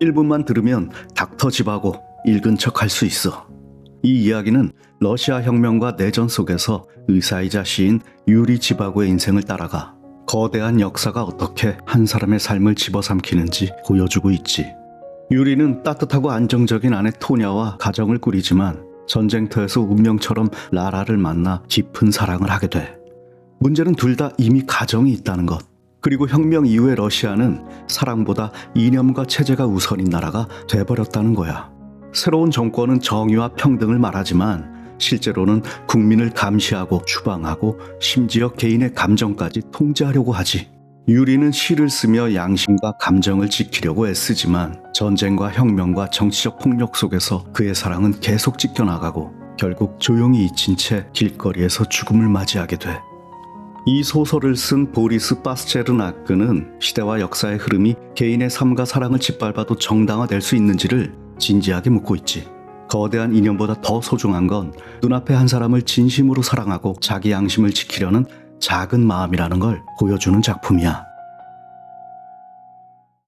1분만 들으면 닥터 집하고 읽은 척 할 수 있어. 이 이야기는 러시아 혁명과 내전 속에서 의사이자 시인 유리 지바고의 인생을 따라가 거대한 역사가 어떻게 한 사람의 삶을 집어삼키는지 보여주고 있지. 유리는 따뜻하고 안정적인 아내 토냐와 가정을 꾸리지만 전쟁터에서 운명처럼 라라를 만나 깊은 사랑을 하게 돼. 문제는 둘 다 이미 가정이 있다는 것. 그리고 혁명 이후의 러시아는 사랑보다 이념과 체제가 우선인 나라가 돼버렸다는 거야. 새로운 정권은 정의와 평등을 말하지만 실제로는 국민을 감시하고 추방하고 심지어 개인의 감정까지 통제하려고 하지. 유리는 시를 쓰며 양심과 감정을 지키려고 애쓰지만 전쟁과 혁명과 정치적 폭력 속에서 그의 사랑은 계속 찢겨나가고 결국 조용히 잊힌 채 길거리에서 죽음을 맞이하게 돼. 이 소설을 쓴 보리스 파스체르나크는 시대와 역사의 흐름이 개인의 삶과 사랑을 짓밟아도 정당화될 수 있는지를 진지하게 묻고 있지. 거대한 이념보다 더 소중한 건 눈앞의 한 사람을 진심으로 사랑하고 자기 양심을 지키려는 작은 마음이라는 걸 보여주는 작품이야.